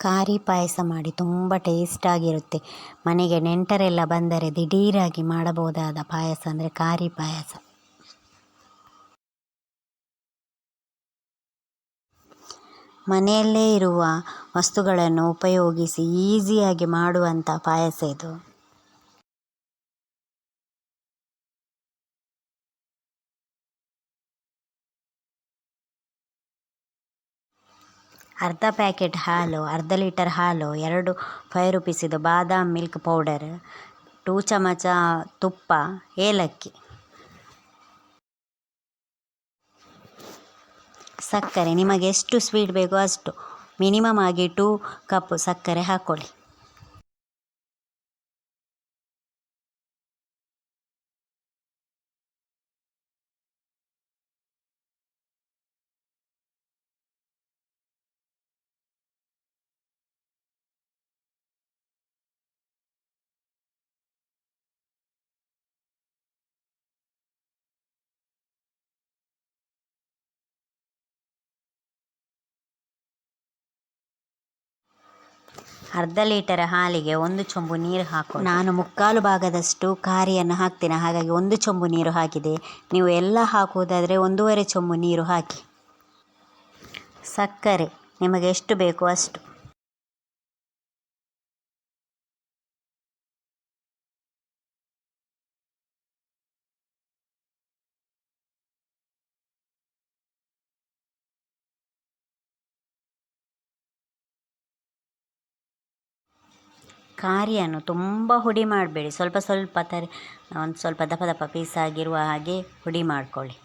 ಕಾರಿ ಪಾಯಸ ಮಾಡಿ ತುಂಬ ಟೇಸ್ಟಾಗಿರುತ್ತೆ. ಮನೆಗೆ ನೆಂಟರೆಲ್ಲ ಬಂದರೆ ದಿಢೀರಾಗಿ ಮಾಡಬಹುದಾದ ಪಾಯಸ ಅಂದರೆ ಕಾರಿ ಪಾಯಸ. ಮನೆಯಲ್ಲೇ ಇರುವ ವಸ್ತುಗಳನ್ನು ಉಪಯೋಗಿಸಿ ಈಸಿಯಾಗಿ ಮಾಡುವಂಥ ಪಾಯಸ ಇದು. ಅರ್ಧ ಪ್ಯಾಕೆಟ್ ಹಾಲು, ಅರ್ಧ ಲೀಟರ್ ಹಾಲು, ಎರಡು ಫೈವ್ ರುಪೀಸಿದು ಬಾದಾಮ್ ಮಿಲ್ಕ್ ಪೌಡರ್ ಟೂ ಚಮಚ ತುಪ್ಪ, ಏಲಕ್ಕಿ. ಸಕ್ಕರೆ, ನಿಮಗೆ ಎಷ್ಟು ಸ್ವೀಟ್ ಬೇಕೋ ಅಷ್ಟು ಮಿನಿಮಮ್ ಆಗಿ ಟೂ ಕಪ್ ಸಕ್ಕರೆ ಹಾಕ್ಕೊಳ್ಳಿ ಅರ್ಧ ಲೀಟರ್ ಹಾಲಿಗೆ ಒಂದು ಚೊಂಬು ನೀರು ಹಾಕು ನಾನು ಮುಕ್ಕಾಲು ಭಾಗದಷ್ಟು ಕಾರಿಯನ್ನು ಹಾಕ್ತೇನೆ. ಹಾಗಾಗಿ ಒಂದು ಚೊಂಬು ನೀರು ಹಾಕಿದೆ. ನೀವು ಎಲ್ಲ ಹಾಕುವುದಾದರೆ ಒಂದೂವರೆ ಚೊಂಬು ನೀರು ಹಾಕಿ. ಸಕ್ಕರೆ ನಿಮಗೆ ಎಷ್ಟು ಬೇಕು ಅಷ್ಟು. ಕಾರಿಯನ್ನು ತುಂಬ ಹುಡಿ ಮಾಡಬೇಡಿ. ಸ್ವಲ್ಪ ಸ್ವಲ್ಪ ತರಿ ಒಂದು ಸ್ವಲ್ಪ ದಪ್ಪ ದಪ್ಪ ಪೀಸ್ ಆಗಿರುವ ಹಾಗೆ ಹುಡಿ ಮಾಡ್ಕೊಳ್ಳಿ.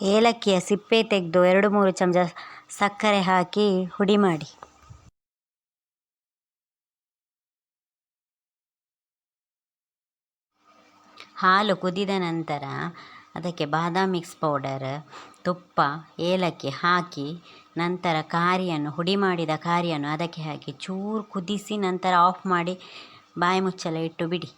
ಏಲಕ್ಕಿಯ ಸಿಪ್ಪೆ ತೆಗೆದು ಎರಡು ಮೂರು ಚಮಚ ಸಕ್ಕರೆ ಹಾಕಿ ಹುಡಿ ಮಾಡಿ. ಹಾಲು ಕುದಿದ ನಂತರ ಅದಕ್ಕೆ ಬಾದಾಮಿ ಮಿಕ್ಸ್ ಪೌಡರ್, ತುಪ್ಪ, ಏಲಕ್ಕಿ ಹಾಕಿ ನಂತರ ಕಾರಿಯನ್ನು, ಹುಡಿ ಮಾಡಿದ ಕಾರಿಯನ್ನು ಅದಕ್ಕೆ ಹಾಕಿ ಚೂರು ಕುದಿಸಿ ನಂತರ ಆಫ್ ಮಾಡಿ ಬಾಯಿ ಮುಚ್ಚಳ ಇಟ್ಟು ಬಿಡಿ.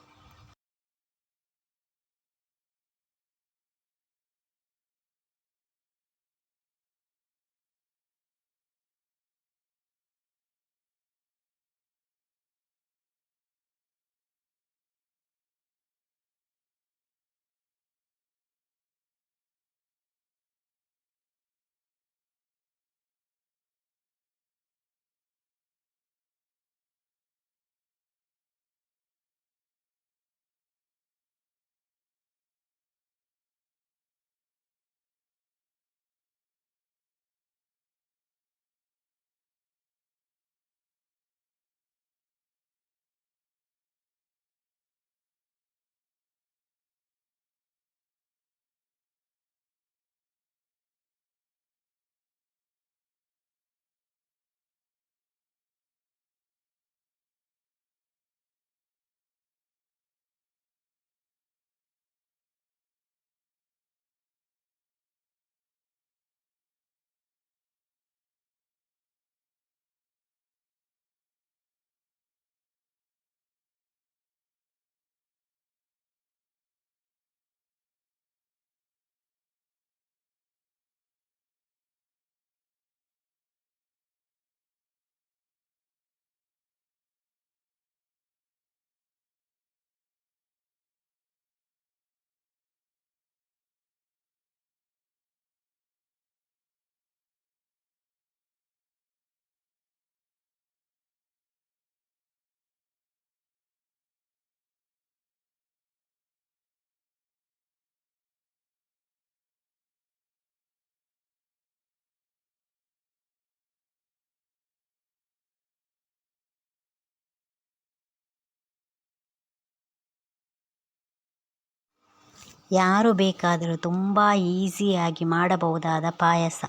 ಯಾರು ಬೇಕಾದರೂ ತುಂಬ ಈಸಿಯಾಗಿ ಮಾಡಬಹುದಾದ ಪಾಯಸ.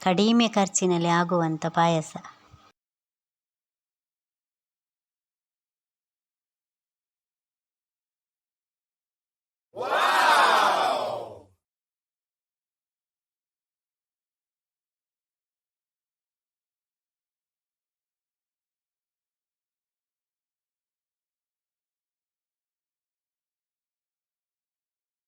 ಕಡಿಮೆ ಖರ್ಚಿನಲ್ಲಿ ಆಗುವಂಥ ಪಾಯಸ.